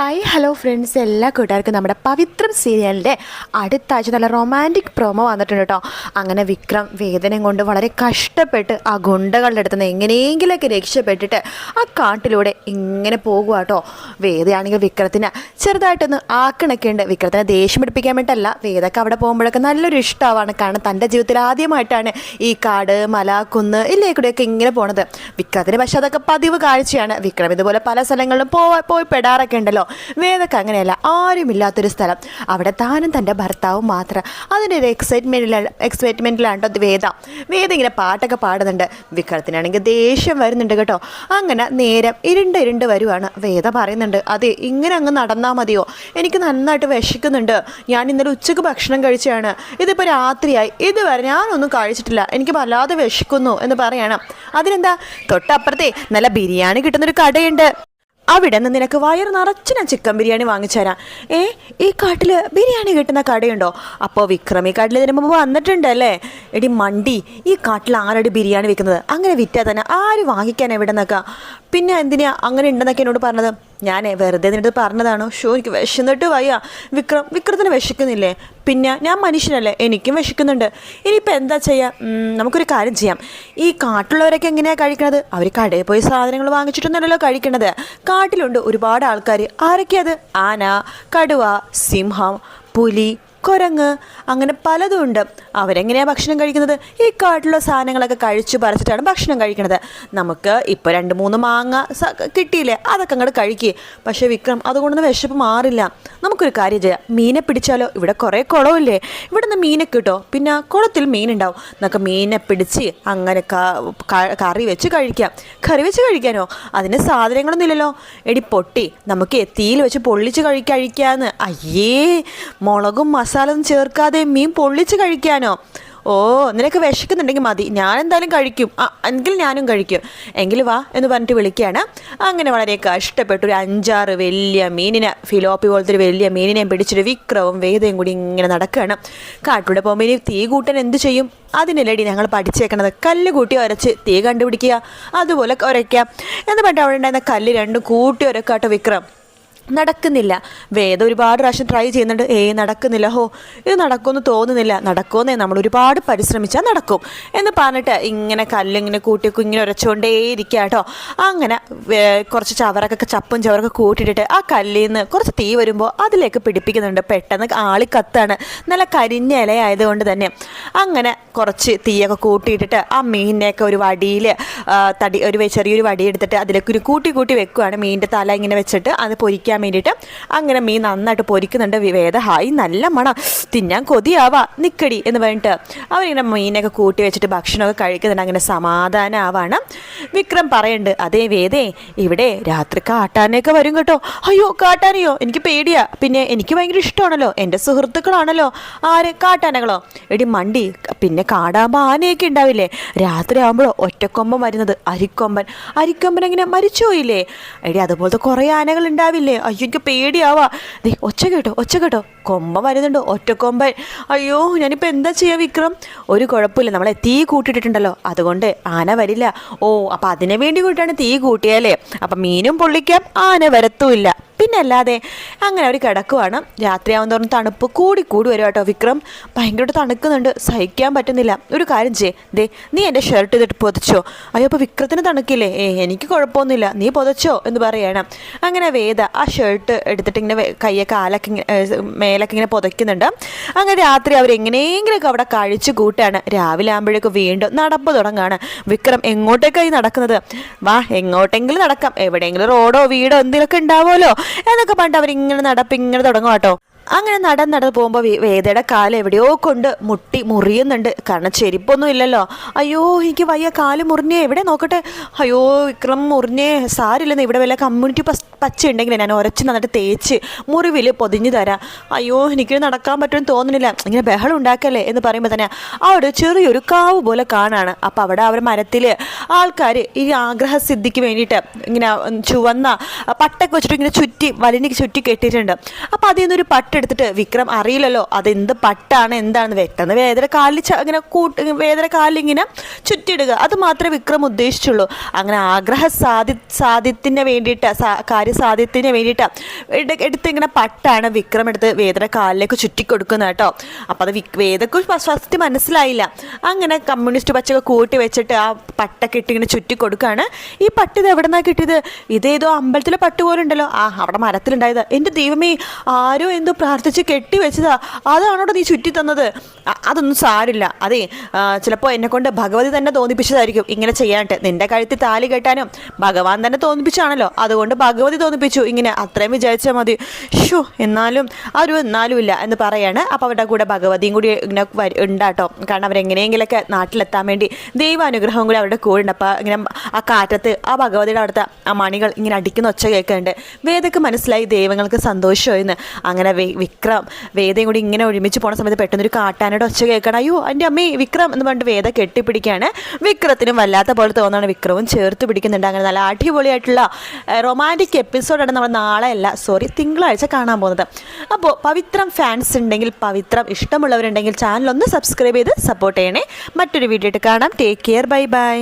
Hi hello friends എല്ലാ കൂട്ടുകാർക്കും നമ്മുടെ പവിത്രം സീരിയലിന്റെ അടുത്ത ആഴ്ച നല്ല റൊമാന്റിക് പ്രൊമോ വന്നിട്ടുണ്ട് കേട്ടോ അങ്ങനെ വിക്രം വേദനയും കൊണ്ട് വളരെ കഷ്ടപ്പെട്ട് ആ ഗുണ്ടകളുടെ അടുത്ത് നിന്ന് എങ്ങനെയെങ്കിലൊക്കെ രക്ഷപ്പെട്ടിട്ട് ആ കാട്ടിലൂടെ ഇങ്ങനെ പോകുക കേട്ടോ വേദയാണെങ്കിൽ വിക്രത്തിന് ചെറുതായിട്ടൊന്ന് ആക്കണൊക്കെ ഉണ്ട് വിക്രത്തിനെ ദേഷ്യം പിടിപ്പിക്കാൻ വേണ്ടിയിട്ടല്ല വേദക്ക് അവിടെ പോകുമ്പോഴൊക്കെ നല്ലൊരു ഇഷ്ടമാണ് കാരണം തന്റെ ജീവിതത്തിൽ ആദ്യമായിട്ടാണ് ഈ കാട് മല കുന്ന് ഇല്ലേ കൂടെയൊക്കെ ഇങ്ങനെ പോണത്. വിക്രത്തിന് പക്ഷേ അതൊക്കെ പതിവ് കാഴ്ചയാണ്. വിക്രം ഇതുപോലെ പല സ്ഥലങ്ങളിലും പോയി പെടാറൊക്കെ ഉണ്ടല്ലോ. വേദക്ക് അങ്ങനെയല്ല ആരുമില്ലാത്തൊരു സ്ഥലം. അവിടെ താനും തന്റെ ഭർത്താവും മാത്രം. അതിന്റെ ഒരു എക്സൈറ്റ്മെന്റിലാണ് എക്സൈറ്റ്മെന്റിലാണ് വേദ. വേദ ഇങ്ങനെ പാട്ടൊക്കെ പാടുന്നുണ്ട്. വിക്രത്തിനാണെങ്കിൽ ദേഷ്യം വരുന്നുണ്ട് കേട്ടോ. അങ്ങനെ നേരം ഇരുണ്ട് ഇരുണ്ട് വരുവാണ്. വേദ പറയുന്നുണ്ട് അതെ ഇങ്ങനെ അങ്ങ് നടന്നാൽ മതിയോ? എനിക്ക് നന്നായിട്ട് വിശക്കുന്നുണ്ട്. ഞാൻ ഇന്നലെ ഉച്ചയ്ക്ക് ഭക്ഷണം കഴിച്ചതാണ് ഇതിപ്പോൾ രാത്രിയായി. ഇതുവരെ ഞാനൊന്നും കഴിച്ചിട്ടില്ല. എനിക്ക് വല്ലാതെ വിശക്കുന്നു എന്ന് പറയണം. അതിനെന്താ? തൊട്ടപ്പുറത്തെ നല്ല ബിരിയാണി കിട്ടുന്നൊരു കടയുണ്ട്. അവിടെ നിന്ന് നിനക്ക് വയർ നിറച്ച് ഞാൻ ചിക്കൻ ബിരിയാണി വാങ്ങിച്ചു തരാം ഏ ഈ കാട്ടിൽ ബിരിയാണി കിട്ടുന്ന കടയുണ്ടോ? അപ്പോൾ വിക്രം ഈ കാട്ടിൽ ഇതിന് മുമ്പ് വന്നിട്ടുണ്ട് അല്ലേ? എടി മണ്ടി ഈ കാട്ടിൽ ആരടി ബിരിയാണി വെക്കുന്നത്? അങ്ങനെ വിറ്റാൽ തന്നെ ആര് വാങ്ങിക്കാൻ എവിടെ നിന്നൊക്കെ പിന്നെ എന്തിനാ അങ്ങനെ ഉണ്ടെന്നൊക്കെ എന്നോട് പറഞ്ഞത്? ഞാൻ വെറുതെ നിന്നിട്ട് പറഞ്ഞതാണോ. ഷോ എനിക്ക് വിശന്നിട്ട് വയ്യ. വിക്രം വിക്രത്തിന് വിശക്കുന്നില്ലേ? പിന്നെ ഞാൻ മനുഷ്യനല്ലേ എനിക്കും വിശക്കുന്നുണ്ട്. ഇനിയിപ്പോൾ എന്താ ചെയ്യുക നമുക്കൊരു കാര്യം ചെയ്യാം. ഈ കാട്ടിലുള്ളവരൊക്കെ എങ്ങനെയാണ് കഴിക്കണത്? അവർ കടയിൽ പോയി സാധനങ്ങൾ വാങ്ങിച്ചിട്ടൊന്നുമല്ലോ കഴിക്കണത്. കാട്ടിലുണ്ട് ഒരുപാട് ആൾക്കാർ ആരൊക്കെയത് ആന കടുവ സിംഹം പുലി കുരങ്ങ് അങ്ങനെ പലതും ഉണ്ട്. അവരെങ്ങനെയാണ് ഭക്ഷണം കഴിക്കുന്നത്? ഈ കാട്ടിലുള്ള സാധനങ്ങളൊക്കെ കഴിച്ചു പറിച്ചിട്ടാണ് ഭക്ഷണം കഴിക്കുന്നത് നമുക്ക് ഇപ്പോൾ രണ്ട് മൂന്ന് മാങ്ങ കിട്ടിയില്ലേ? അതൊക്കെ അങ്ങോട്ട് കഴിക്കുക പക്ഷേ വിക്രം അതുകൊണ്ടൊന്നും വിശപ്പ് മാറില്ല. നമുക്കൊരു കാര്യം ചെയ്യാം. മീനെ പിടിച്ചാലോ? ഇവിടെ കുറേ കുളമില്ലേ? ഇവിടെ നിന്ന് മീനെ കിട്ടോ? പിന്നെ കുളത്തിൽ മീനുണ്ടാവും. നമുക്ക് മീനെ പിടിച്ച് അങ്ങനെ കറി വെച്ച് കഴിക്കാം. കറി വെച്ച് കഴിക്കാനോ? അതിന് സാധനങ്ങളൊന്നും ഇല്ലല്ലോ. എടി പൊട്ടി നമുക്ക് തീയിൽ വെച്ച് പൊള്ളിച്ച് കഴി അയ്യേ മുളകും ഒന്നും ചേർക്കാതെ മീൻ പൊള്ളിച്ച് കഴിക്കാനോ? ഓ നിനക്ക് വിശക്കുന്നുണ്ടെങ്കിൽ മതി. ഞാൻ എന്തായാലും കഴിക്കും. ആ എങ്കിൽ ഞാനും കഴിക്കും. എങ്കിൽ വാ എന്ന് പറഞ്ഞിട്ട് വിളിക്കുകയാണ്. അങ്ങനെ വളരെ കഷ്ടപ്പെട്ട്. ഒരു അഞ്ചാറ് വലിയ മീനിനെ ഫിലോപ്പി പോലത്തെ ഒരു വലിയ മീനിനെയും പിടിച്ചൊരു വിക്രവും വേദയും കൂടി ഇങ്ങനെ നടക്കുകയാണ്. കാട്ടിലൂടെ പോകുമ്പോൾ ഇനി തീ കൂട്ടൻ എന്ത് ചെയ്യും? അതിനല്ലടി ഞങ്ങൾ പഠിച്ചേക്കണത്. കല്ല് കൂട്ടി ഒരച്ച് തീ കണ്ടുപിടിക്കുക. അതുപോലെ ഉരയ്ക്കുക എന്ന് പറഞ്ഞിട്ട് അവിടെ ഉണ്ടായിരുന്ന കല്ല് രണ്ടും കൂട്ടി ഉരക്കാട്ടോ വിക്രം. നടക്കുന്നില്ല. വേദം ഒരുപാട് പ്രാവശ്യം ട്രൈ ചെയ്യുന്നുണ്ട്. ഏ നടക്കുന്നില്ല. ഹോ ഇത് നടക്കുമെന്ന് തോന്നുന്നില്ല. നടക്കുമെന്നേ നമ്മൾ ഒരുപാട് പരിശ്രമിച്ചാൽ നടക്കും. എന്ന് പറഞ്ഞിട്ട് ഇങ്ങനെ കല്ലിങ്ങനെ കൂട്ടി ഇങ്ങനെ ഉരച്ചുകൊണ്ടേ ഇരിക്കുക കേട്ടോ. അങ്ങനെ കുറച്ച് ചവറൊക്കെ ചപ്പും ചവറൊക്കെ കൂട്ടിയിട്ടിട്ട് ആ കല്ലിൽ നിന്ന് കുറച്ച് തീ വരുമ്പോൾ അതിലേക്ക് പിടിപ്പിക്കുന്നുണ്ട്. പെട്ടെന്ന് ആളി കത്താണ്. നല്ല കരിഞ്ഞ ഇലയായതുകൊണ്ട് തന്നെ. അങ്ങനെ കുറച്ച് തീയൊക്കെ കൂട്ടിയിട്ടിട്ട് ആ മീനിനെയൊക്കെ ഒരു വടിയിൽ തടി ഒരു ചെറിയൊരു വടിയെടുത്തിട്ട് അതിലേക്ക് ഒരു കൂട്ടി കൂട്ടി വെക്കുവാണ്. മീനിന്റെ തല ഇങ്ങനെ വെച്ചിട്ട് അത് പൊരിക്കാൻ വേണ്ടിയിട്ട് അങ്ങനെ മീൻ നന്നായിട്ട് പൊരിക്കുന്നുണ്ട്. വേദ ഹായ് നല്ല മണ. തിന്നാൻ കൊതിയാവാ. നിക്കടി എന്ന് പറഞ്ഞിട്ട് അവരിങ്ങനെ മീനൊക്കെ കൂട്ടി വെച്ചിട്ട് ഭക്ഷണമൊക്കെ കഴിക്കുന്നുണ്ട്. അങ്ങനെ സമാധാനമാവാണ് വിക്രം പറയുന്നുണ്ട് അതേ വേദേ ഇവിടെ രാത്രി കാട്ടാനൊക്കെ വരും കേട്ടോ. അയ്യോ കാട്ടാനയോ? എനിക്ക് പേടിയാ. പിന്നെ എനിക്ക് ഭയങ്കര ഇഷ്ടമാണല്ലോ. എന്റെ സുഹൃത്തുക്കളാണല്ലോ. ആര്? കാട്ടാനകളോ? എടി മണ്ടി പിന്നെ കാടാകുമ്പോൾ ആനയൊക്കെ ഉണ്ടാവില്ലേ? രാത്രി ആകുമ്പോഴോ ഒറ്റക്കൊമ്പൻ വരുന്നത് അരിക്കൊമ്പൻ. അരിക്കൊമ്പൻ എങ്ങനെ മരിച്ചുപോയില്ലേ? എടി അതുപോലത്തെ കുറേ ആനകൾ ഉണ്ടാവില്ലേ? അയ്യോ എനിക്ക് പേടിയാവാ. ദേ ഒച്ച കേട്ടോ ഒച്ച കേട്ടോ. കൊമ്പ വരുന്നുണ്ട് ഒറ്റക്കൊമ്പൻ അയ്യോ ഞാനിപ്പോൾ എന്താ ചെയ്യുക വിക്രം? ഒരു കുഴപ്പമില്ല നമ്മളെ തീ കൂട്ടിയിട്ടിട്ടുണ്ടല്ലോ. അതുകൊണ്ട് ആന വരില്ല. ഓ അപ്പം അതിനു വേണ്ടി കൂട്ടിയാണ് തീ കൂട്ടിയാലേ. അപ്പം മീനും പൊള്ളിക്കാം ആന വരത്തുമില്ല. പിന്നെ അല്ലാതെ അങ്ങനെ അവർ കിടക്കുവാണ്. രാത്രിയാവുന്ന തോറും തണുപ്പ് കൂടി കൂടി വരും കേട്ടോ വിക്രം. ഭയങ്കരമായിട്ട് തണുക്കുന്നുണ്ട്. സഹിക്കാൻ പറ്റുന്നില്ല. ഒരു കാര്യം ചെയ്യേ. ദേ നീ എന്റെ ഷർട്ട് ഇതിട്ട് പൊതച്ചോ. അയ്യോ അപ്പോൾ വിക്രത്തിന് തണുക്കില്ലേ? ഏ എനിക്ക് കുഴപ്പമൊന്നുമില്ല. നീ പൊതച്ചോ എന്ന് പറയണം. അങ്ങനെ വേദ ആ ഷർട്ട് എടുത്തിട്ട് ഇങ്ങനെ കയ്യെ കാലൊക്കെ ഇങ്ങനെ മേലൊക്കെ ഇങ്ങനെ പുതയ്ക്കുന്നുണ്ട് അങ്ങനെ രാത്രി അവർ എങ്ങനെയെങ്കിലുമൊക്കെ അവിടെ കഴിച്ചു കൂട്ടാണ്. രാവിലെ ആകുമ്പോഴേക്കും വീണ്ടും നടപ്പ് തുടങ്ങുകയാണ് വിക്രം എങ്ങോട്ടേക്കായി നടക്കുന്നത്? വാ എങ്ങോട്ടെങ്കിലും നടക്കാം. എവിടെയെങ്കിലും റോഡോ വീടോ എന്തെങ്കിലുമൊക്കെ ഉണ്ടാവുമല്ലോ. എന്നൊക്കെ പറഞ്ഞിട്ട് അവരിങ്ങനെ നടപ്പ് ഇങ്ങനെ തുടങ്ങും കേട്ടോ. അങ്ങനെ നടൻ നടന്ന് പോകുമ്പോൾ വേദയുടെ കാൽ എവിടെയോ കൊണ്ട് മുട്ടി മുറിയുന്നുണ്ട്. കാരണം ചെരിപ്പൊന്നും ഇല്ലല്ലോ. അയ്യോ എനിക്ക് വയ്യ കാൽ മുറിഞ്ഞേ. എവിടെ നോക്കട്ടെ? അയ്യോ വിക്രം മുറിഞ്ഞേ. സാരില്ലെന്ന് ഇവിടെ വല്ല കമ്മ്യൂണിറ്റി പച്ച ഉണ്ടെങ്കിൽ ഞാൻ ഉരച്ച് നന്നിട്ട് തേച്ച് മുറിവിൽ പൊതിഞ്ഞു തരാം. അയ്യോ എനിക്ക് നടക്കാൻ പറ്റുമെന്ന് തോന്നുന്നില്ല. ഇങ്ങനെ ബഹളം ഉണ്ടാക്കല്ലേ എന്ന് പറയുമ്പോൾ തന്നെ അവിടെ ചെറിയൊരു കാവ് പോലെ കാണാണ്. അപ്പോൾ അവിടെ അവർ മരത്തിൽ ആൾക്കാർ ഈ ആഗ്രഹസിദ്ധിക്ക് വേണ്ടിയിട്ട് ഇങ്ങനെ ചുവന്ന പട്ടൊക്കെ വെച്ചിട്ട് ഇങ്ങനെ ചുറ്റി വലിഞ്ഞ് ചുറ്റി കെട്ടിയിട്ടുണ്ട്. അപ്പോൾ അതിൽ നിന്നൊരു പട്ട പട്ടെടുത്തിട്ട് വിക്രം അറിയില്ലല്ലോ അതെന്ത് പട്ടാണ് എന്താണ് പെട്ടെന്ന് വേദന കാലിൽ അങ്ങനെ കൂട്ട് വേദന കാലിങ്ങനെ ചുറ്റിടുക അത് മാത്രമേ വിക്രം ഉദ്ദേശിച്ചുള്ളൂ. അങ്ങനെ ആഗ്രഹ സാധി സാധ്യത്തിന് വേണ്ടിയിട്ട് കാര്യസാധ്യത്തിന് വേണ്ടിയിട്ട് എടു- എടുത്ത് ഇങ്ങനെ പട്ടാണ് വിക്രം എടുത്ത് വേദന കാലിലേക്ക് ചുറ്റിക്കൊടുക്കുന്നത് കേട്ടോ. അപ്പോൾ അത് വേദക്ക് ഫസ്റ്റ് മനസ്സിലായില്ല. അങ്ങനെ കമ്മ്യൂണിസ്റ്റ് പച്ചൊക്കെ കൂട്ടി വെച്ചിട്ട് ആ പട്ടൊക്കെ ഇട്ട് ഇങ്ങനെ ചുറ്റി കൊടുക്കുകയാണ് ഈ പട്ട് ഇത് എവിടെ കിട്ടിയത്? ഇതേതോ അമ്പലത്തിലെ പട്ട് പോലെ ഉണ്ടല്ലോ ആ അവിടെ മരത്തിലുണ്ടായത്. എന്റെ ദൈവമേ ആരോ എന്തോ പ്രാർത്ഥിച്ച് കെട്ടി വെച്ചതാ. അതാണോടോ നീ ചുറ്റി തന്നത്? അതൊന്നും സാരില്ല. അതെ ചിലപ്പോൾ എന്നെ കൊണ്ട് ഭഗവതി തന്നെ തോന്നിപ്പിച്ചതായിരിക്കും ഇങ്ങനെ ചെയ്യാനായിട്ട്. നിന്റെ കഴുത്തിൽ താലി കെട്ടാനും ഭഗവാൻ തന്നെ തോന്നിപ്പിച്ചാണല്ലോ അതുകൊണ്ട് ഭഗവതി തോന്നിപ്പിച്ചു. ഇങ്ങനെ അത്രയും വിചാരിച്ചാൽ മതി. ഷോ എന്നാലും ഒരു എന്നാലും ഇല്ല എന്ന് പറയാണ്. അപ്പോൾ അവരുടെ കൂടെ ഭഗവതിയും കൂടി ഇങ്ങനെ ഉണ്ടാട്ടോ. കാരണം അവരെങ്ങനെയെങ്കിലൊക്കെ നാട്ടിലെത്താൻ വേണ്ടി ദൈവാനുഗ്രഹവും കൂടി അവരുടെ കൂടെ ഉണ്ട്. അപ്പോൾ ഇങ്ങനെ ആ കാറ്റത്ത് ആ ഭഗവതിയുടെ അവിടുത്തെ ആ മണികൾ ഇങ്ങനെ അടിക്കുന്ന ഒച്ച കേൾക്കുന്നുണ്ട്. വേദക്ക് മനസ്സിലായി ദൈവങ്ങൾക്ക് സന്തോഷമായിരുന്നു അങ്ങനെ വിക്രം വേദയും കൂടി ഇങ്ങനെ ഒരുമിച്ച് പോണ സമയത്ത് പെട്ടെന്ന് ഒരു കാട്ടാനയുടെ ഒച്ച കേൾക്കണം. അയ്യോ എന്റെ അമ്മേ വിക്രം എന്ന് പറഞ്ഞിട്ട് വേദ കെട്ടിപ്പിടിക്കുകയാണ് വിക്രത്തിനും വല്ലാത്ത പോലെ തോന്നാണ്. വിക്രവും ചേർത്ത് പിടിക്കുന്നുണ്ട്. അങ്ങനെ നല്ല അടിപൊളിയായിട്ടുള്ള റൊമാന്റിക് എപ്പിസോഡാണ് നമ്മൾ നാളെ അല്ല സോറി തിങ്കളാഴ്ച കാണാൻ പോകുന്നത്. അപ്പോൾ പവിത്രം ഫാൻസ് ഉണ്ടെങ്കിൽ പവിത്രം ഇഷ്ടമുള്ളവരുണ്ടെങ്കിൽ ചാനൽ ഒന്ന് സബ്സ്ക്രൈബ് ചെയ്ത് സപ്പോർട്ട് ചെയ്യണേ. മറ്റൊരു വീഡിയോ ആയിട്ട് കാണാം. Take care bye bye